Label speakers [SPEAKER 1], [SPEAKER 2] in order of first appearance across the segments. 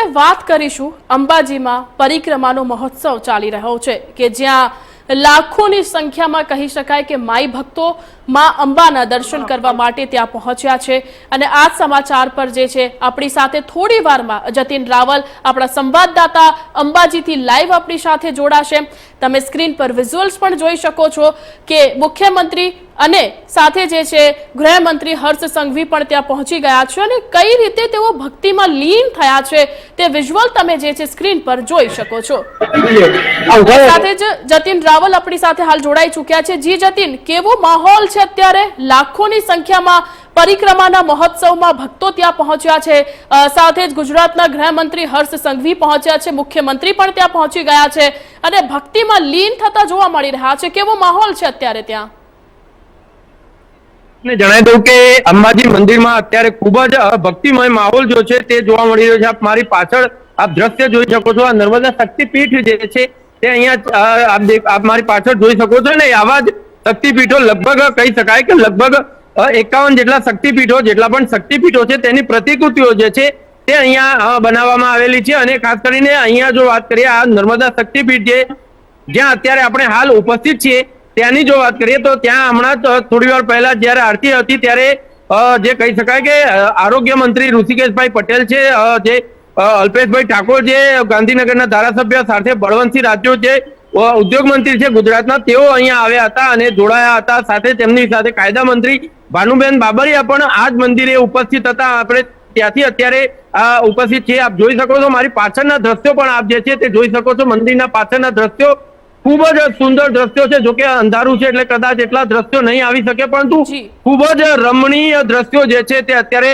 [SPEAKER 1] આપણે વાત કરીશું અંબાજીમાં પરિક્રમાનો મહોત્સવ ચાલી રહ્યો છે કે જ્યાં લાખોની સંખ્યામાં કહી શકાય કે માઈ ભક્તો માં અંબાના દર્શન કરવા માટે ત્યાં પહોંચ્યા છે. અને આ સમાચાર પર જે છે, આપણી સાથે થોડી વારમાં જતીન રાવલ, આપણા સંવાદદાતા અંબાજીથી લાઈવ આપણી સાથે જોડાશે. તમે સ્ક્રીન પર વિઝ્યુઅલ્સ પણ જોઈ શકો છો કે મુખ્યમંત્રી અને સાથે જે છે, ગૃહમંત્રી હર્ષ સંઘવી પણ ત્યાં પહોંચી ગયા છે અને કઈ રીતે તેઓ ભક્તિમાં લીન થયા છે તે વિઝ્યુઅલ તમે જે છે સ્ક્રીન પર જોઈ શકો છો. સાથે જ જતીન રાવલ આપણી સાથે હાલ જોડાઈ ચૂક્યા છે. જી જતીન, કેવો માહોલ છે અત્યારે? લાખોની સંખ્યામાં પરિક્રમાના મહોત્સવમાં ભક્તો ત્યાં પહોંચ્યા છે. સાથે જ ગુજરાતના ગૃહમંત્રી હર્ષ સંઘવી પહોંચ્યા છે. મુખ્યમંત્રી પણ ત્યાં પહોંચી ગયા છે અને ભક્તિમાં લીન થતા જોવા મળી રહ્યા છે. કેવો માહોલ છે અત્યારે ત્યાં?
[SPEAKER 2] ને જણાવી દઉં કે અંબાજી મંદિરમાં અત્યારે ખૂબ જ ભક્તિમય માહોલ જો છે તે જોવા મળી રહ્યો છે. આપ મારી પાછળ આપ દ્રશ્ય જોઈ શકો છો. આ નર્મદા શક્તિપીઠ જે છે તે અહીંયા આપ આપ મારી પાછળ જોઈ શકો છો ને આવા જ શક્તિપીઠો લગભગ કહી શકાય કે લગભગ એકાવન જેટલા શક્તિપીઠો જેટલા પણ શક્તિપીઠો છે તેની પ્રતિકૃતિઓ જે છે તે અહીંયા બનાવવામાં આવેલી છે અને ખાસ કરીને અહીંયા જો વાત કરીએ આ નર્મદા શક્તિપીઠ જે, જ્યાં અત્યારે આપણે હાલ ઉપસ્થિત છીએ ત્યાંની જો વાત કરીએ તો ત્યાં હમણાં થોડી વાર પહેલા જ્યારે આરતી હતી ત્યારે જે કહી શકાય કે આરોગ્ય મંત્રી ઋષિકેશભાઈ પટેલ છે જે અલ્પેશભાઈ ઠાકોર જે ગાંધીનગરના ધારાસભ્ય સાથે બળવંતસિંહ રાજ્યો જે ઉદ્યોગ મંત્રી છે ગુજરાતના, તેઓ અહીંયા આવ્યા હતા અને જોડાયા હતા. સાથે તેમની સાથે કાયદા મંત્રી ભાનુબેન બાબરિયા પણ આ જ મંદિરે ઉપસ્થિત હતા. આપણે ત્યાંથી અત્યારે આ ઉપસ્થિત છે આપ જોઈ શકો છો મારી પાછળના દ્રશ્યો પણ આપ જે છે તે જોઈ શકો છો. મંદિરના પાછળના દ્રશ્યો ખૂબ જ સુંદર દ્રશ્યો છે જોકે અંધારું છે એટલે કદાચ એટલા દ્રશ્યો નહીં આવી શકે પરંતુ. ખૂબ જ રમણીય દ્રશ્યો જે છે તે અત્યારે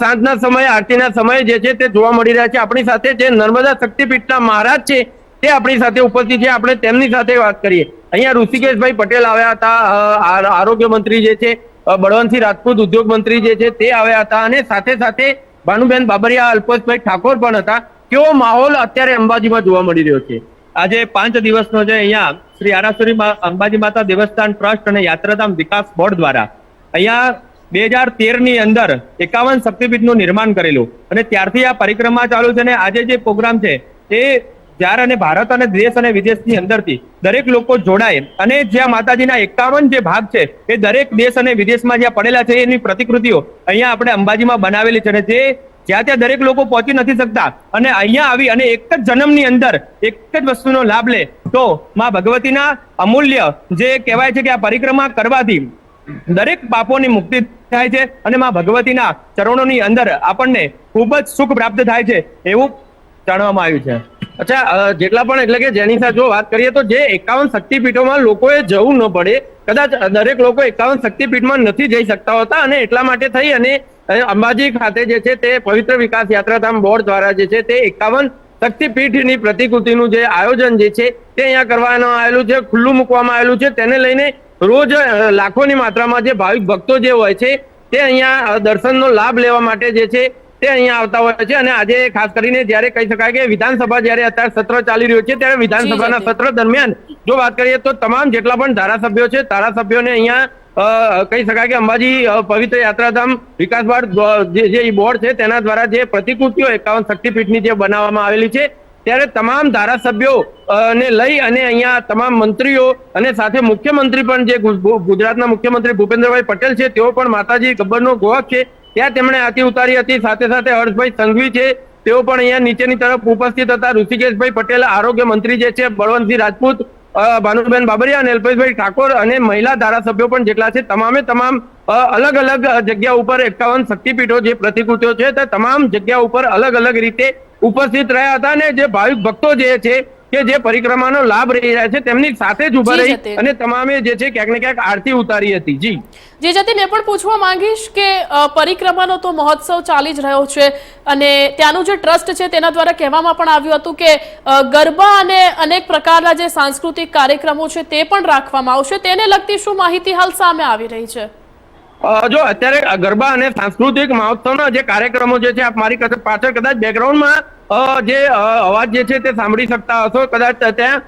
[SPEAKER 2] સાંજના સમયે આરતીના સમયે જે છે તે જોવા મળી રહ્યા છે. આપણી સાથે જે નર્મદા શક્તિપીઠના મહારાજ છે તે આપણી સાથે ઉપસ્થિત છે. આપણે તેમની સાથે વાત કરીએ. અહીંયા ઋષિકેશભાઈ પટેલ આવ્યા હતા આરોગ્ય મંત્રી જે છે બળવંતસિંહ રાજપૂત ઉદ્યોગ મંત્રી જે છે તે આવ્યા હતા. અને સાથે સાથે ભાનુબેન બાબરિયા અલ્પેશભાઈ ઠાકોર પણ હતા. કેવો માહોલ અત્યારે અંબાજીમાં જોવા મળી રહ્યો છે. આજે પાંચ દિવસનો જે અહીંયા શ્રી આરાસુરી અંબાજી માતા દેવસ્થાન ટ્રસ્ટ અને યાત્રાધામ વિકાસ બોર્ડ દ્વારા અહીંયા બે હજાર તેરની અંદર એકાવન શક્તિપીઠનું નિર્માણ કરેલું. અને ત્યારથી આ પરિક્રમા ચાલુ છે અને આજે જે પ્રોગ્રામ છે તે જ્યારે અને ભારત અને દેશ અને વિદેશની અંદરથી દરેક લોકો જોડાય અને જ્યાં માતાજીના એકાવન જે ભાગ છે એ દરેક દેશ અને વિદેશમાં જ્યાં પડેલા છે એની પ્રતિકૃતિઓ અહીંયા આપણે અંબાજીમાં બનાવેલી છે અને જે જ્યાં ત્યાં દરેક લોકો પહોંચી નથી શકતા અને અહીંયા આવી અને એક જ જન્મની અંદર એક જ વસ્તુનો લાભ લે, તો માં ભગવતીના અમૂલ્ય જે કહેવાય છે કે આ પરિક્રમા કરવાથી દરેક પાપોની મુક્તિ થાય છે અને માં ભગવતીના ચરણોની અંદર આપણને ખૂબ જ સુખ પ્રાપ્ત થાય છે એવું જાણવામાં આવ્યું છે. અચ્છા જેટલા પણ એટલે કે જેની સાથે જો વાત કરીએ તો જે એકાવન શક્તિપીઠોમાં લોકોએ જવું ન પડે, કદાચ દરેક લોકો એકાવન શક્તિપીઠમાં નથી જઈ શકતા હોતા અને એટલા માટે થઈ અને અ, અંબાજી ખાતે જે છે તે પવિત્ર વિકાસ યાત્રાધામ બોર્ડ દ્વારા જે છે તે એકાવન શક્તિપીઠની પ્રતિકૃતિનું જે આયોજન જે છે તે અહીંયા કરવામાં આવેલું છે ખુલ્લું મૂકવામાં આવેલું છે. તેને લઈને રોજ લાખોની માત્રામાં જે ભાવિક ભક્તો જે હોય છે તે અહીંયા દર્શનનો લાભ લેવા માટે જે છે તે અહીંયા આવતા હોય છે. અને આજે ખાસ કરીને જ્યારે કહી શકાય કે વિધાનસભા જ્યારે અત્યારે સત્ર ચાલી રહ્યું છે ત્યારે વિધાનસભાના સત્ર દરમિયાન જો વાત કરીએ તો તમામ જેટલા પણ ધારાસભ્યો છે ધારાસભ્યોને અહીંયા કહી શકાય કે અંબાજી પવિત્ર યાત્રાધામ વિકાસ બોર્ડ જે બોર્ડ છે, તેના દ્વારા જે પ્રતિકૃતિઓ એકાવન શક્તિપીઠની જે બનાવવામાં આવેલી છે, ત્યારે તમામ ધારાસભ્યો ને લઈ અને અહીંયા તમામ મંત્રીઓ અને સાથે મુખ્યમંત્રી પણ જે ગુજરાતના મુખ્યમંત્રી ભૂપેન્દ્રભાઈ પટેલ છે, તેઓ પણ માતાજી ગબ્બરનો ગોહક છે, ત્યાં તેમણે આથી ઉતારી હતી, સાથે સાથે હર્ષભાઈ સંઘવી છે, તેઓ પણ અહીંયા નીચેની તરફ ઉપસ્થિત હતા, ઋષિકેશભાઈ પટેલ આરોગ્ય મંત્રી જે છે, બળવંતસિંહ રાજપૂત ભાનુબેન બાબરિયા અને અલ્પેશભાઈ ઠાકોર અને મહિલા ધારાસભ્યો પણ જેટલા છે, તમામે તમામ અલગ અલગ જગ્યા ઉપર એકાવન શક્તિપીઠો જે પ્રતિકૃતિઓ છે, તે તમામ જગ્યા ઉપર અલગ અલગ રીતે ઉપસ્થિત રહ્યા હતા અને જે ભાવિક ભક્તો જે છે કે જે પરિક્રમાનો લાભ રહી રહ્યા છે તેમની સાથે જ
[SPEAKER 1] ઊભા
[SPEAKER 2] રહી. અને તમામે જે છે ક્યાંક ને ક્યાંક આરતી ઉતારી હતી. જી.
[SPEAKER 1] જે જતીન એ પણ પૂછવા માંગીશ કે પરિક્રમાનો તો મહોત્સવ ચાલી જ રહ્યો છે અને ત્યાંનું જે ટ્રસ્ટ છે તેના દ્વારા કહેવામાં પણ આવ્યું હતું કે ગરબા અને અનેક પ્રકારના જે સાંસ્કૃતિક કાર્યક્રમો છે તે પણ રાખવામાં આવશે. તેને લગતી શું માહિતી હાલ સામે આવી રહી છે?
[SPEAKER 2] જો અત્યારે ગરબા અને સાંસ્કૃતિક મહોત્સવના જે કાર્યક્રમો જે છે આપ મારી પાછળ કદાચ બેકગ્રાઉન્ડમાં જે અવાજ જે છે તે સાંભળી શકતા હશો. કદાચ ત્યાં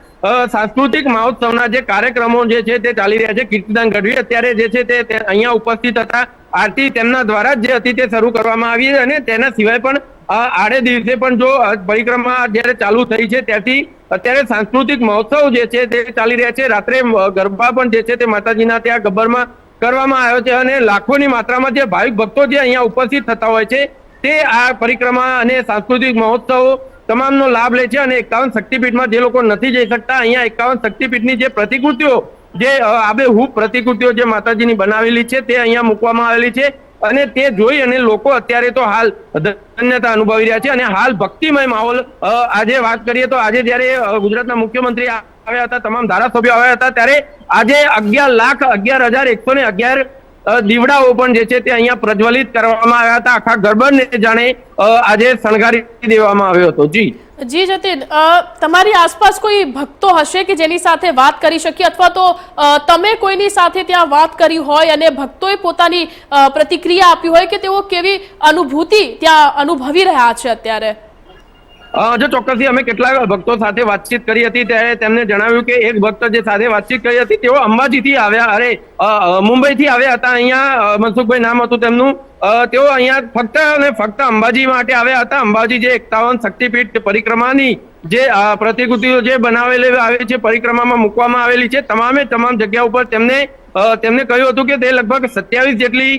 [SPEAKER 2] સાંસ્કૃતિક મહોત્સવના જે કાર્યક્રમો જે છે તે ચાલી રહ્યા છે. કીર્તિદાન ગઢવી અત્યારે જે છે તે અહીંયા ઉપસ્થિત હતા. આરતી તેમના દ્વારા જે હતી તે શરૂ કરવામાં આવી અને તેના સિવાય પણ આડે દિવસે પણ જો પરિક્રમા જ્યારે ચાલુ થઈ છે ત્યારથી અત્યારે સાંસ્કૃતિક મહોત્સવ જે છે તે ચાલી રહ્યા છે. રાત્રે ગરબા પણ જે છે તે માતાજીના ત્યાં ગબ્બરમાં કરવામાં આવ્યો છે અને લાખોની માત્રામાં જે ભાવિક ભક્તો જે અહીંયા ઉપસ્થિત થતા હોય છે તે આ પરિક્રમા અને સાંસ્કૃતિક મહોત્સવ તમામનો લાભ લે છે અને એકાવન શક્તિપીઠમાં જે લોકો નથી જઈ શકતા, અહીંયા એકાવન શક્તિપીઠની જે પ્રતિકૃતિઓ, જે આબેહૂબ પ્રતિકૃતિઓ જે માતાજીની બનાવેલી છે, તે અહીંયા મૂકવામાં આવેલી છે અને તે જોઈ અને લોકો અત્યારે તો હાલ ધન્યતા અનુભવી રહ્યા છે અને હાલ ભક્તિમય માહોલ આજે વાત કરીએ તો આજે જ્યારે ગુજરાતના મુખ્યમંત્રી આવ્યા હતા, તમામ ધારાસભ્યો આવ્યા હતા, ત્યારે આજે અગિયાર લાખ અગિયાર હજાર એકસો ને અગિયાર દીવડાઓ પણ જે છે તે અહીંયા પ્રજ્વલિત કરવામાં આવ્યા હતા. આખા ગરબરને જાણે આજે શણગારી દેવામાં આવ્યો હતો. જી.
[SPEAKER 1] જી, જતીન તમારી આસપાસ કોઈ ભક્તો હશે કે જેની સાથે વાત કરી શકીએ? અથવા તો તમે કોઈની સાથે ત્યાં વાત કરી હોય અને ભક્તોએ પોતાની પ્રતિક્રિયા આપી હોય કે તેઓ કેવી અનુભૂતિ ત્યાં અનુભવી રહ્યા છે અત્યારે?
[SPEAKER 2] જો ચોક્કસથી અમે કેટલાક ભક્તો સાથે વાતચીત કરી હતી ત્યારે તેમને જણાવ્યું કે એક ભક્ત જે સાથે વાતચીત કરી હતી, તેઓ અંબાજીથી આવ્યા, અરે મુંબઈથી આવ્યા હતા. અહીંયા મનસુખભાઈ નામ હતું તેમનું. તેઓ અહીંયા ફક્ત અને ફક્ત અંબાજી માટે આવ્યા હતા. અંબાજી જે એકાવન શક્તિપીઠ પરિક્રમાની જે પ્રતિકૃતિઓ જે બનાવેલી આવે છે પરિક્રમામાં મૂકવામાં આવેલી છે, તમામે તમામ જગ્યા ઉપર તેમને તેમને કહ્યું હતું કે તે લગભગ સત્યાવીસ જેટલી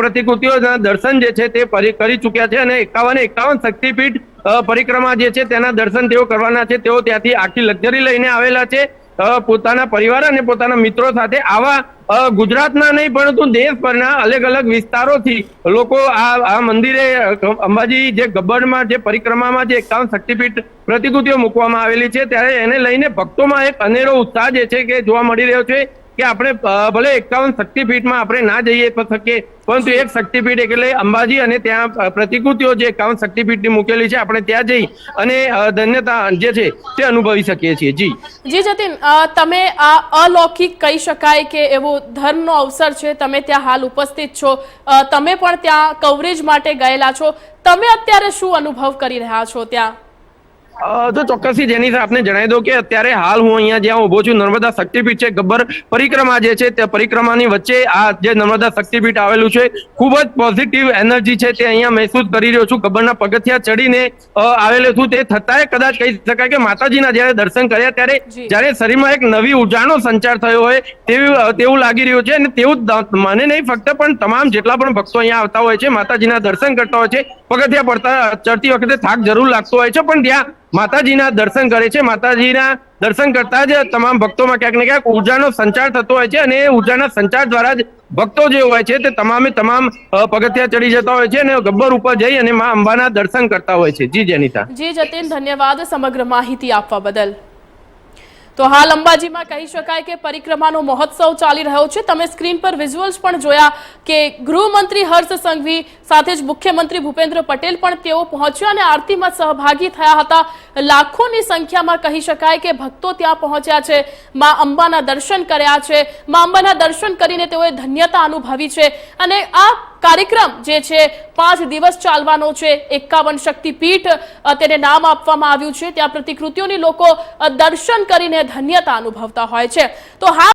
[SPEAKER 2] પ્રતિકૃતિઓના દર્શન જે છે તે કરી ચૂક્યા છે અને એકાવન એકાવન શક્તિપીઠ પરિક્રમા જે છે તેના દર્શન તેઓ કરવાના છે. તેઓ ત્યાંથી આખી લક્ઝરી લઈને આવેલા છે. પોતાના પરિવાર અને પોતાના મિત્રો સાથે આવા ગુજરાતના નહીં, પરંતુ દેશભરના અલગ અલગ વિસ્તારોથી લોકો આ આ મંદિરે અંબાજી જે ગબ્બરમાં, જે પરિક્રમામાં જે એકાવન શક્તિપીઠ પ્રતિકૃતિઓ મૂકવામાં આવેલી છે, ત્યારે એને લઈને ભક્તોમાં એક અનેરો ઉત્સાહ જે છે કે જોવા મળી રહ્યો છે. કે આપણે ભલે એકાવન શક્તિપીઠમાં આપણે ના જઈએ શકીએ, પરંતુ એક શક્તિપીઠ એટલે અંબાજી અને ત્યાં પ્રતિકૃતિઓ જે એકાવન શક્તિપીઠની મૂકેલી છે, આપણે ત્યાં જઈ અને ધન્યતા જે છે તે અનુભવી શકીએ છીએ. જી.
[SPEAKER 1] જી જતીન તમે આ અલૌકિક કહી શકાય કે એવો ધર્મનો અવસર છે, તમે ત્યાં હાલ ઉપસ્થિત છો તમે પણ ત્યાં કવરેજ માટે ગયેલા છો, તમે અત્યારે શું અનુભવ કરી રહ્યા છો ત્યાં?
[SPEAKER 2] તો ચોક્કસથી જેની આપને જણાવી દઉં કે અત્યારે હાલ હું અહીંયા જ્યાં ઊભો છું નર્મદા શક્તિપીઠ છે ગબ્બર પરિક્રમા જે છે તે પરિક્રમાની વચ્ચે આ જે નર્મદા શક્તિપીઠ આવેલું છે ખૂબ જ પોઝિટિવ એનર્જી છે તે અહીંયા મહેસૂસ કરી રહ્યો છું. ગબ્બરના પગથિયા ચડીને આવેલું છું. તે થતાંય કદાચ કહી શકાય કે માતાજીના જ્યારે દર્શન કર્યા ત્યારે જ્યારે શરીરમાં એક નવી ઉર્જાનો સંચાર થયો હોય તેવું તેવું લાગી રહ્યું છે અને તેવું મને નહીં ફક્ત પણ તમામ જેટલા પણ ભક્તો અહીંયા આવતા હોય છે માતાજીના દર્શન કરતા હોય છે પગથિયા પડતા ચડતી વખતે થાક જરૂર લાગતો હોય છે પણ ત્યાં માતાજીના દર્શન કરે છે. માતાજીના દર્શન કરતા જ તમામ ભક્તોમાં ક્યાંક ને ક્યાંક ઉર્જાનો સંચાર થતો હોય છે અને એ ઉર્જાના સંચાર દ્વારા જ ભક્તો જે હોય છે તે તમામે તમામ પગથિયા ચડી જતા હોય છે અને ગબ્બર ઉપર જઈ અને મા અંબાના દર્શન કરતા હોય છે. જી જેનિતા.
[SPEAKER 1] જી જતીન, ધન્યવાદ સમગ્ર માહિતી આપવા બદલ. તો હાલ અંબાજીમાં કહી શકાય કે પરિક્રમાનો મહોત્સવ ચાલી રહ્યો છે. તમે સ્ક્રીન પર વિઝ્યુઅલ્સ પણ જોયા કે ગૃહમંત્રી હર્ષ સંઘવી સાથે જ મુખ્યમંત્રી ભૂપેન્દ્ર પટેલ પણ તેઓ પહોંચ્યા અને આરતીમાં સહભાગી થયા હતા. લાખોની સંખ્યામાં કહી શકાય કે ભક્તો ત્યાં પહોંચ્યા છે. મા અંબાના દર્શન કર્યા છે. મા અંબાના દર્શન કરીને તેઓએ ધન્યતા અનુભવી છે. અને આ કાર્યક્રમ જે છે, પાંચ દિવસ ચાલવાનો છે. એકાવન શક્તિપીઠ તેને નામ આપવામાં આવ્યું છે. ત્યાં પ્રતિકૃતિઓની લોકો દર્શન કરીને ધન્યતા અનુભવતા હોય છે. તો હા